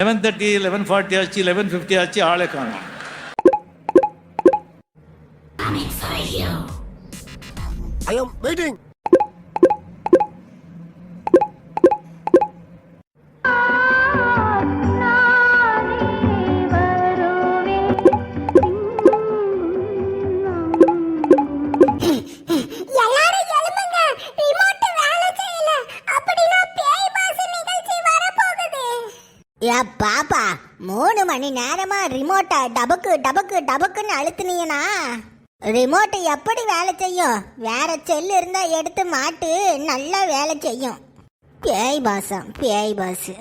Eleven thirty eleven forty ஆச்சு eleven fifty ஆச்சு ஆளே காணும் ஐ எம் வெயிட்டிங் யா பாப்பா மூணு மணி நேரமா ரிமோட்டை டபக்கு டபக்கு டபக்குன்னு அழுத்துனீங்கன்னா ரிமோட்டு எப்படி வேலை செய்யும்? வேற செல்லு இருந்தா எடுத்து மாட்டு நல்லா வேலை செய்யும். பேய் பாசம் பேய் பாசு.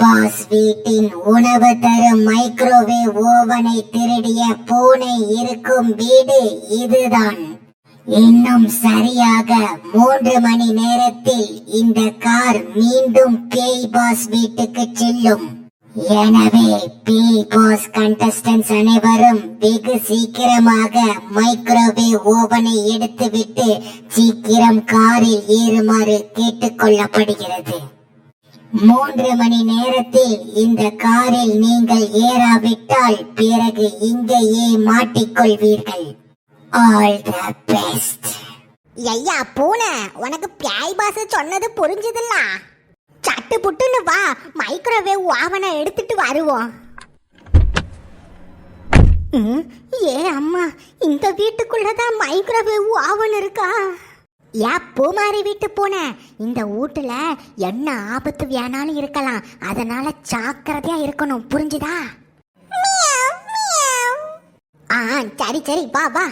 பாஸ் வீட்டின் உணவு தரும் மைக்ரோவேவ் ஓவனை திருடிய பூனை இருக்கும் வீடு இதுதான். இன்னும் சரியாக மூன்று மணி நேரத்தில் இந்த கார் மீண்டும் பேய் பாஸ் வீட்டுக்கு செல்லும். எனவே பேய் பாஸ் கண்டஸ்டன்ஸ் அனைவரும் வெகு சீக்கிரமாக மைக்ரோவேவ் ஓவனை எடுத்துவிட்டு சீக்கிரம் காரில் ஏறுமாறு கேட்டுக்கொள்ளப்படுகிறது மூன்று மணி நேரத்தில் இந்த காரில் நீங்கள் ஏறாவிட்டால் பிறகு இங்கேயே மாட்டிக்கொள்வீர்கள். ஆல் த பெஸ்ட் ஐயா பூனை உனக்கு பியாய் பாச சொன்னது புரிஞ்சுதுல்ல? சட்டு புட்டுன்னு வா மைக்ரோவேவ் ஆவனை எடுத்துட்டு வருவோம். ஏ அம்மா இந்த வீட்டுக்குள்ளதான் மைக்ரோவேவ் ஆவன் இருக்கா? யா பூமாரி வீட்டு போன. இந்த வீட்டுல என்ன ஆபத்து வேணாலும் இருக்கலாம். அதனால ஜாக்கிரதையா இருக்கணும். புரிஞ்சுதா? ஆ சரி சரி வா வா.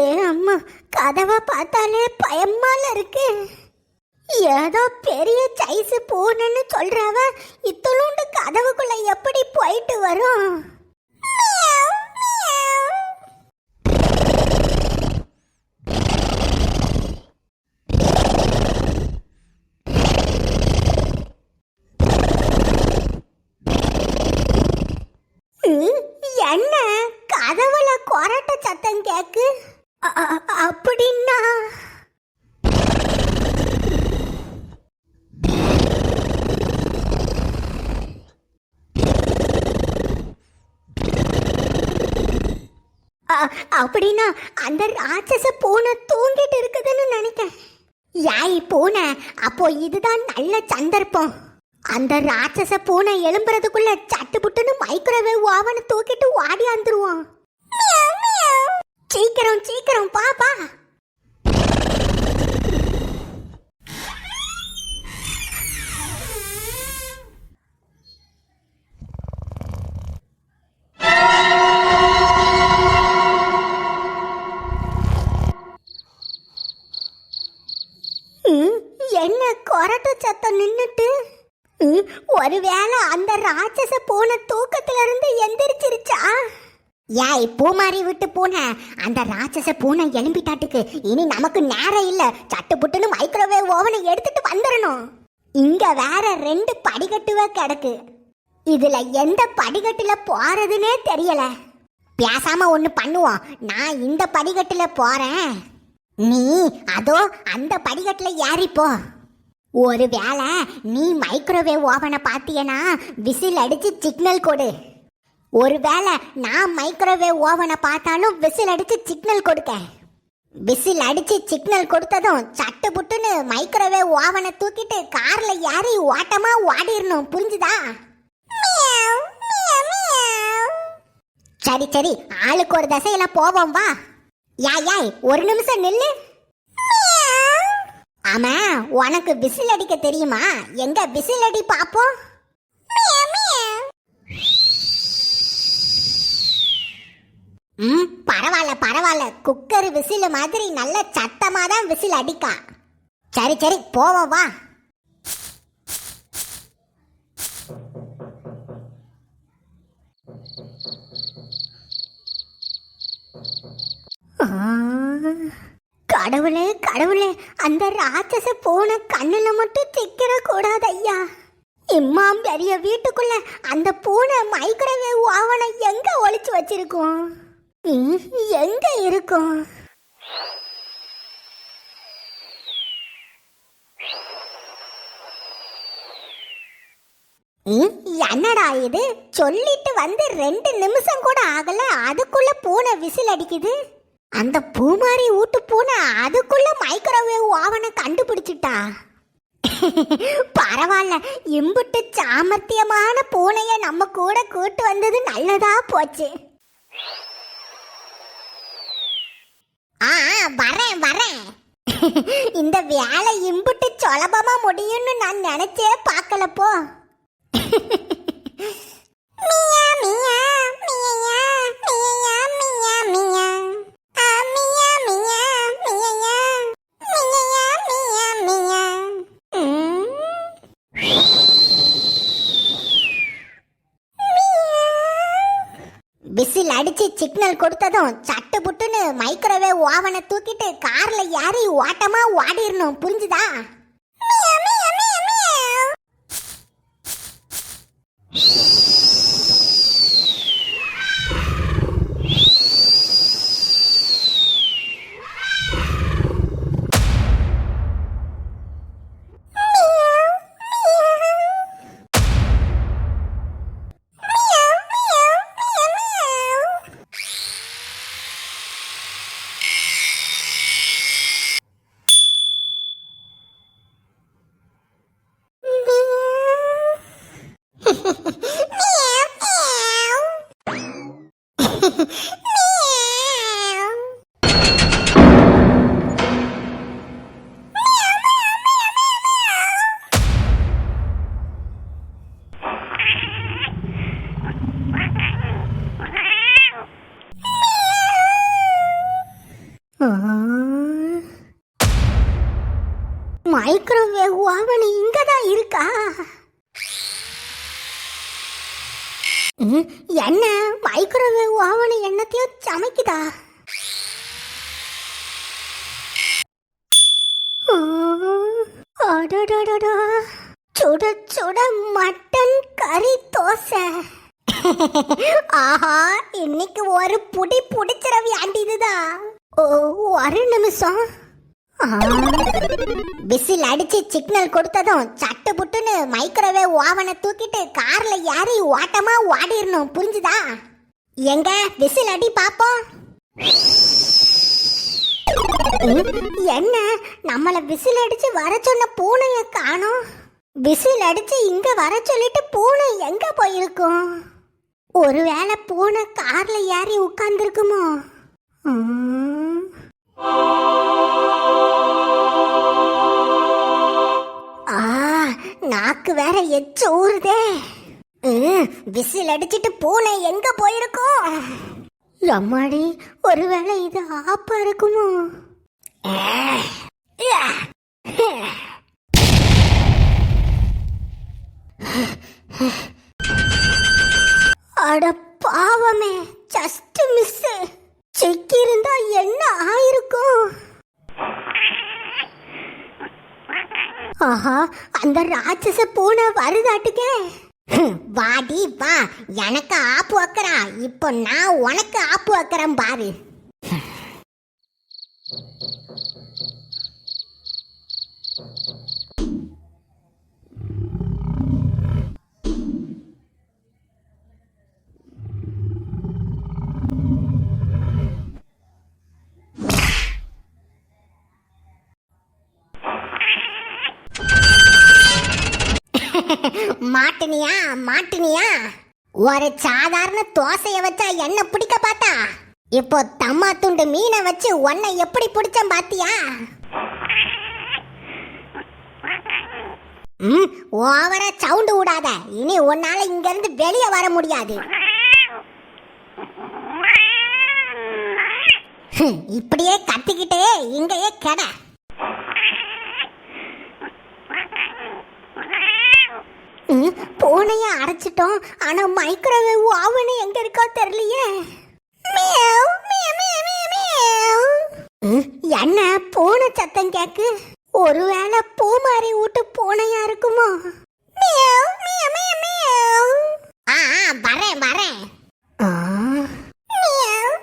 ஏ அம்மா கதவை பார்த்தாலே பயமால இருக்கு. ஏதோ பெரிய சைஸ் பூனைன்னு சொல்றவ இத்தலூண்டு கதவுக்குள்ள எப்படி போயிட்டு வரும்? என்ன? கதவுல கொரட்ட சத்தம் கேக்கு? அப்படின்னா? அப்படின்னா அந்த ராட்சச பூனை தூங்கிட்டு இருக்குதுன்னு நினைக்கிறேன். யாய் பூனை அப்போ இதுதான் நல்ல சந்தர்ப்பம். அந்த ராட்சச பூனை எழும்புறதுக்குள்ள சட்டு புட்டுன்னு மைக்ரோவேவ் ஓவனை தூக்கிட்டு ஓடி வந்துருவோம் சீக்கிரம் சீக்கிரம் பாப்பா என்ன கொரட்ட சத்தம் நின்னுட்டு? ம், ஒருவேளை அந்த ராட்சச பூனை தூக்கத்துல இருந்து எந்திரிச்சிருச்சா? ஏய் பூமாரி விட்டு பூனை அந்த ராட்சச பூனை எலும்பிட்டாட்டுக்கு இனி நமக்கு நேரம் இல்ல. சட்டு புட்டுன்னு மைக்ரோவேவ் ஓவனை எடுத்துட்டு வந்துடணும் இங்க வேற ரெண்டு படிக்கட்டுவே கிடக்கு. இதுல எந்த படிக்கட்டுல போறதுன்னே தெரியல. பேசாம ஒன்று பண்ணுவோம். நான் இந்த படிக்கட்டுல போறேன். நீ அதோ அந்த படிக்கட்டில் ஏறிப்போ. ஒருவேளை நீ மைக்ரோவேவ் ஓவனை பார்த்தியனா விசில் அடித்து சிக்னல் கொடு. ஒருவேளை நான் மைக்ரோவேவ் ஓவனை பார்த்தாலும் விசில் அடித்து சிக்னல் கொடுக்க. விசில் அடித்து சிக்னல் கொடுத்ததும் சட்டு புட்டுன்னு மைக்ரோவேவ் ஓவனை தூக்கிட்டு காரில் ஏறி ஓட்டமா ஓடிடணும் புரிஞ்சுதா? சரி சரி ஆளுக்கு ஒரு திசையில போவோம் வா. யாய் யாய் ஒரு நிமிஷம் நில்லு. ஆமா உனக்கு விசில் அடிக்க தெரியுமா? எங்க விசில் அடி பாப்போம் ம் பரவாயில்ல பரவாயில்ல. குக்கர் விசில் மாதிரி நல்ல சத்தமாக தான் விசில் அடிக்கா. சரி சரி போவோம் வா. கடவுளே கடவுளே அந்த ராட்சச போன கண்ணுல மட்டும் சிக்கிற கூடாது ஐயா இம்மாம் பெரிய வீட்டுக்குள்ள அந்த பூனை மைக்ரோவேவ் ஓவனை எங்க ஒளிச்சு வச்சிருக்கோம்? எங்க இருக்கும்? என்னடா இது? சொல்லிட்டு வந்து ரெண்டு நிமிஷம் கூட ஆகல. அதுக்குள்ள பூனை விசில் அடிக்குது. அந்த பூமாரி வீட்டு பூனை அதுக்குள்ள மைக்ரோவேவ் ஓவனை கண்டுபிடிச்சிட்டா. பரவாயில்ல இம்புட்டு சாமர்த்தியமான பூனைய நம்ம கூட கூட்டு வந்தது நல்லதா போச்சு. ஆ வரேன் வரேன் இந்த வேலை இம்புட்டு சுலபமா முடியும்னு நான் நினைச்சே பார்க்கல போ. மியா மியா. அடிச்சு சிக்னல் கொடுத்ததும் சட்டு புட்டுன்னு மைக்ரோவேவ் ஓவனை தூக்கிட்டு கார்ல ஏறி ஓட்டமா ஓடிரணும் புரிஞ்சுதா? மியா, மைக்ரோவேவ் மியா, இங்கே தான் இருக்கா? ம், என்ன? மைக்ரோவேவ் ஓவன் என்னத்தையும் சமைக்குதா? சுட சுட மட்டன் கறி தோசை. ஆஹா இன்னைக்கு ஒரு புடி புடிச்சிரவி வேண்டியதுதான். ஓ ஒரு நிமிஷம். விசில் அடிச்சு சிக்னல் கொடுத்ததும் சட்டு புட்டுன்னு மைக்ரோவேவ் ஓவனை தூக்கிட்டு கார்ல ஏறி ஓட்டமா ஓடிடணும். புரிஞ்சுதா? எங்க? விசில் அடி பாப்போம். என்ன? நம்மள விசில் அடிச்சு வர சொன்ன பூனைய காணோம். விசில் அடிச்சு இங்க வர சொல்லிட்டு பூனை எங்க போயிருக்கும்? ஒருவேளை பூனை கார்ல ஏறி உட்கார்ந்துருக்குமோ? எனக்கு வேற எச்ச ஊறுதே. விசில் அடிச்சிட்டு பூனை எங்க போயிருக்கும்? அம்மாடி ஒருவேளை இது ஆப்பா இருக்குமோ? அட பாவமே ஜஸ்ட் மிஸ் செக் இருந்தா என்ன ஆயிருக்கும்? ஆஹா அந்த ராட்சச பூனை வருதாட்டுக்கே. வாடி வா. எனக்கு ஆப்பு வைக்கிறா இப்போ நான் உனக்கு ஆப்பு வைக்கிறேன் பாரு. மாட்டினியா மாட்டினியா? ஒரு சாதாரண தோசைய வச்சா என்ன பிடிக்க பார்த்தா? இப்போ தம்மா துண்டு மீனை வச்சு உன்னை எப்படி பிடிச்சேன் பாத்தியா? ம் ஓவரா சவுண்டு விடாத இனி உன்னால இங்க இருந்து வெளியே வர முடியாது. இப்படியே கத்திக்கிட்டே இங்கேயே கெட ம், பூனைய அடைச்சிட்டோம். ஆனா மைக்ரோவேவ் ஓவன் எங்க இருக்கோ தெரியலையே. என்ன பூனை சத்தம் கேக்கு? ஒருவேளை பூமாரி விட்டு பூனையா இருக்குமோ? ஆ வரேன் வரேன். ஆ. மியாவ்,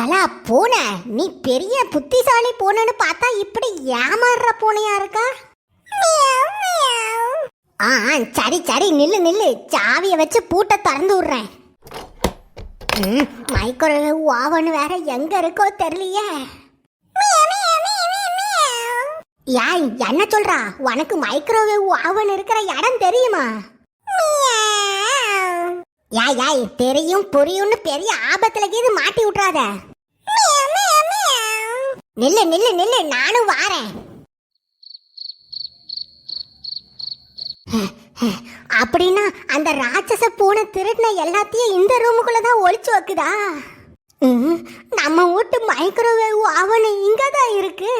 ஏலா பூனை நீ பெரிய புத்திசாலி பூனைன்னு பார்த்தா இப்படி ஏமாறுற பூனையா இருக்கா? ஆ சரி சரி நில்லு நில்லு. சாவியை வச்சு பூட்டை திறந்து விடுறேன். ம், மைக்ரோவேவ் ஓவன் வேற எங்க இருக்கோ தெரியலையே. ஏய் என்ன சொல்றா? உனக்கு மைக்ரோவேவ் ஓவன் இருக்கிற இடம் தெரியுமா? யாய் யாய் தெரியும் புரியும்னு பெரிய ஆபத்துல கீது மாட்டி விட்றாத நில்லு நில்லு நில்லு. நானும் வாரேன். அப்படின்னா அந்த ராட்சச பூனை திருடின எல்லாத்தையும் இந்த ரூமுக்குள்ள தான் ஒழிச்சு வைக்குதா? ம், நம்ம வீட்டு மைக்ரோவேவ் அவனு இங்க தான் இருக்கு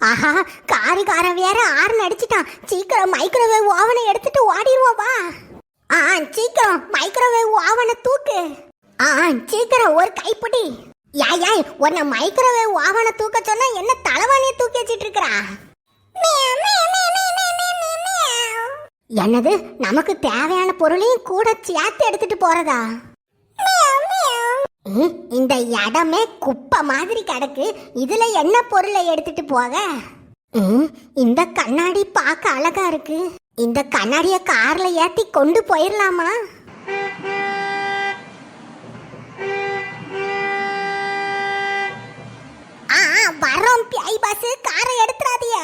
ஆஹா காரிகாரன் வேற ஆறு நடிச்சிட்டான் சீக்கிரம் மைக்ரோவேவ் ஓவனை எடுத்துட்டு ஓடிடுவோம் வா. ஆ சீக்கிரம் மைக்ரோவேவ் ஓவனை தூக்கு. ஆ சீக்கிரம் ஒரு கைப்பிடி. யாய் யாய் உன்னை மைக்ரோவேவ் ஓவனை தூக்க சொன்னா என்ன தலைவாணியை தூக்கி வச்சிட்டு இருக்கறா? என்னது நமக்கு தேவையான பொருளையும் கூட சேர்த்து எடுத்துட்டு போறதா? இந்த இடமே குப்பை மாதிரி கிடக்கு. இதுல என்ன பொருளை எடுத்துட்டு போக? ம், இந்த கண்ணாடி பார்க்க அழகா இருக்கு. இந்த கண்ணாடிய கார்ல ஏத்தி கொண்டு போயிடலாமா ஆ, பியாய் பாஸ் காரை எடுத்துறாதீங்க.